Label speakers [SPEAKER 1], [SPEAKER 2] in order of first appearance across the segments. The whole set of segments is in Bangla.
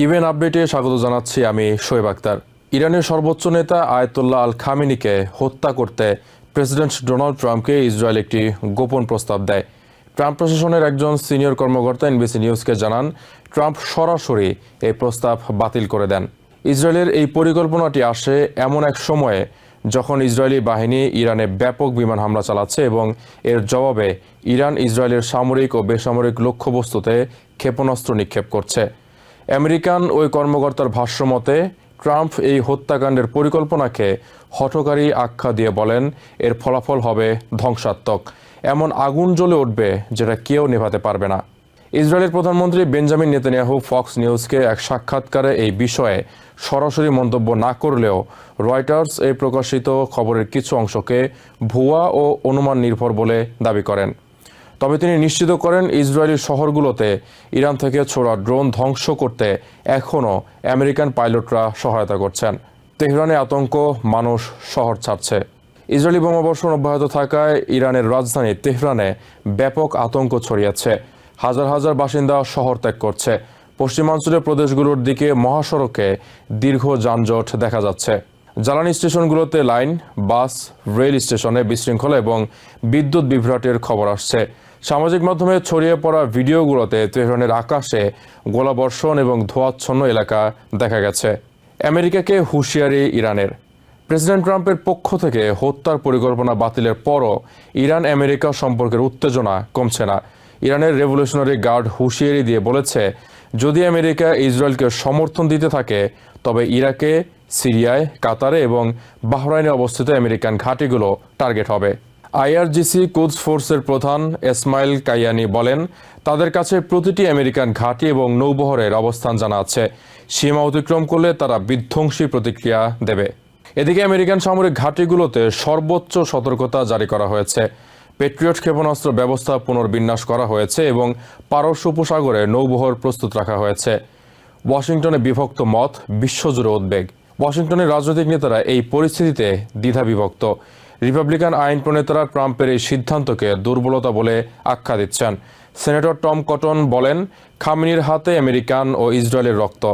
[SPEAKER 1] টিভেন আপডেটে স্বাগত জানাচ্ছি আমি শোয়েব আক্তার। ইরানের সর্বোচ্চ নেতা আয়তুল্লাহ আল খামিনিকে হত্যা করতে প্রেসিডেন্ট ডোনাল্ড ট্রাম্পকে ইসরায়েল একটি গোপন প্রস্তাব দেয়। ট্রাম্প প্রশাসনের একজন সিনিয়র কর্মকর্তা এনবিসি নিউজকে জানান, ট্রাম্প সরাসরি এই প্রস্তাব বাতিল করে দেন। ইসরায়েলের এই পরিকল্পনাটি আসে এমন এক সময়ে যখন ইসরায়েলি বাহিনী ইরানে ব্যাপক বিমান হামলা চালাচ্ছে এবং এর জবাবে ইরান ইসরায়েলের সামরিক ও বেসামরিক লক্ষ্যবস্তুতে ক্ষেপণাস্ত্র নিক্ষেপ করছে। আমেরিকান ওই কর্মকর্তার ভাষ্যমতে, ট্রাম্প এই হত্যাকাণ্ডের পরিকল্পনাকে হঠকারী আখ্যা দিয়ে বলেন, এর ফলাফল হবে ধ্বংসাত্মক। এমন আগুন জ্বলে উঠবে যেটা কেউ নেভাতে পারবে না। ইসরায়েলের প্রধানমন্ত্রী বেঞ্জামিন নেতানিয়াহু ফক্স নিউজকে এক সাক্ষাৎকারে এই বিষয়ে সরাসরি মন্তব্য না করলেও রয়টার্স এই প্রকাশিত খবরের কিছু অংশকে ভুয়া ও অনুমান নির্ভর বলে দাবি করেন। তবে তিনি নিশ্চিত করেন ইসরায়েলি শহরগুলোতে ইরান থেকে ছোড়া ড্রোন ধ্বংস করতে এখনও আমেরিকান পাইলটরা সহায়তা করছেন। তেহরানে আতঙ্ক, মানুষ শহর ছাড়ছে। ইসরায়েলি বোমাবর্ষণ অব্যাহত থাকায় ইরানের রাজধানী তেহরানে ব্যাপক আতঙ্ক ছড়িয়েছে। হাজার হাজার বাসিন্দা শহর ত্যাগ করছে। পশ্চিমাঞ্চলের প্রদেশগুলোর দিকে মহাসড়কে দীর্ঘ যানজট দেখা যাচ্ছে। জ্বালানি স্টেশনগুলোতে লাইন, বাস, রেল স্টেশনে বিশৃঙ্খলা এবং বিদ্যুৎ বিভ্রাটের খবর আসছে। সামাজিক মাধ্যমে ছড়িয়ে পড়া ভিডিওগুলোতে তেহরানের আকাশে গোলাবর্ষণ এবং ধোয়াচ্ছন্ন এলাকা দেখা গেছে। আমেরিকাকে হুঁশিয়ারি ইরানের। প্রেসিডেন্ট ট্রাম্পের পক্ষ থেকে হত্যার পরিকল্পনা বাতিলের পরও ইরান আমেরিকা সম্পর্কের উত্তেজনা কমছে না। ইরানের রেভলিউশনারি গার্ড হুঁশিয়ারি দিয়ে বলেছে, যদি আমেরিকা ইসরায়েলকে সমর্থন দিতে থাকে, তবে ইরাকে, সিরিয়ায়, কাতারে এবং বাহরাইনে অবস্থিত আমেরিকান ঘাঁটিগুলো টার্গেট হবে। আইআরজিসি কুদস ফোর্সের প্রধান এসমাইল কাইয়ানি বলেন, তাদের কাছে প্রতিটি আমেরিকান ঘাঁটি এবং নৌবহরের অবস্থান জানা আছে। সীমা অতিক্রম করলে তারা বিধ্বংসী প্রতিক্রিয়া দেবে। এদিকে আমেরিকান সামরিক ঘাঁটিগুলোতে সর্বোচ্চ সতর্কতা জারি করা হয়েছে। পেট্রিয়ট ক্ষেপণাস্ত্র ব্যবস্থা পুনর্বিন্যাস করা হয়েছে এবং পারস্য উপসাগরে নৌবহর প্রস্তুত রাখা হয়েছে। ওয়াশিংটনে বিভক্ত মত বিশ্বজুড়ে উদ্বেগ। ওয়াশিংটনের রাজনৈতিক নেতারা এই পরিস্থিতিতে দ্বিধা বিভক্ত রিপাবলিকান আইন প্রণেতারা ট্রাম্পের এই সিদ্ধান্তকে দুর্বলতা বলে আখ্যা দিচ্ছেন। সেনেটর টম কটন বলেন, খামিনির হাতে আমেরিকান ও ইসরায়েলের রক্ত।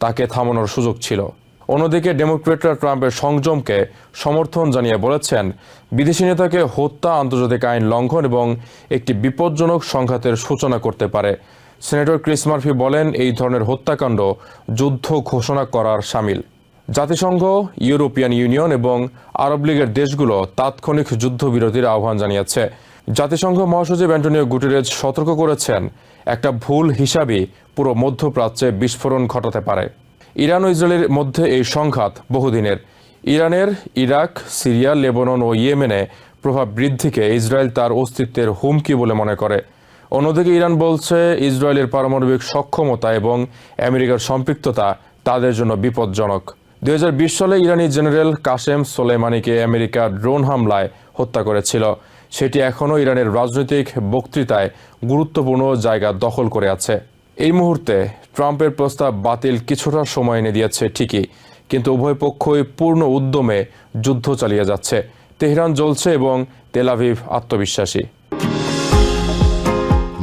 [SPEAKER 1] তাকে থামানোর সুযোগ ছিল। অন্যদিকে ডেমোক্রেটরা ট্রাম্পের সংযমকে সমর্থন জানিয়ে বলেছেন, বিদেশি নেতাকে হত্যা, আন্তর্জাতিক আইন লঙ্ঘন এবং একটি বিপজ্জনক সংঘাতের সূচনা করতে পারে। সেনেটর ক্রিস মার্ফি বলেন, এই ধরনের হত্যাকাণ্ড যুদ্ধ ঘোষণা করার সামিল। জাতিসংঘ, ইউরোপিয়ান ইউনিয়ন এবং আরব লীগের দেশগুলো তাৎক্ষণিক যুদ্ধবিরতির আহ্বান জানিয়েছে। জাতিসংঘ মহাসচিব অ্যান্টনিও গুটেরেজ সতর্ক করেছেন, একটা ভুল হিসাবই পুরো মধ্যপ্রাচ্যে বিস্ফোরণ ঘটাতে পারে। ইরান ও ইসরায়েলের মধ্যে এই সংঘাত বহুদিনের। ইরানের ইরাক, সিরিয়া, লেবানন ও ইয়েমেনে প্রভাব বৃদ্ধিকে ইসরায়েল তার অস্তিত্বের হুমকি বলে মনে করে। অন্যদিকে ইরান বলছে, ইসরায়েলের পারমাণবিক সক্ষমতা এবং আমেরিকার সম্পৃক্ততা তাদের জন্য বিপজ্জনক। দুই হাজার বিশ সালে ইরানি জেনারেল কাশেম সোলেমানিকে আমেরিকা ড্রোন হামলায় হত্যা করেছিল। সেটি এখনও ইরানের রাজনৈতিক বক্তৃতায় গুরুত্বপূর্ণ জায়গা দখল করে আছে। এই মুহূর্তে ট্রাম্পের প্রস্তাব বাতিল কিছুটা সময় এনে দিয়েছে ঠিকই, কিন্তু উভয় পক্ষই পূর্ণ উদ্যমে যুদ্ধ চালিয়ে যাচ্ছে। তেহরান জ্বলছে এবং তেলাভিভ আত্মবিশ্বাসী।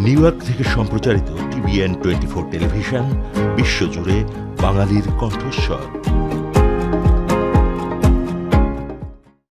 [SPEAKER 2] নিউ ইয়র্ক থেকে সম্প্রচারিত টিভিএন টোয়েন্টি ফোর টেলিভিশন, বিশ্বজুড়ে বাঙালির কণ্ঠস্বর।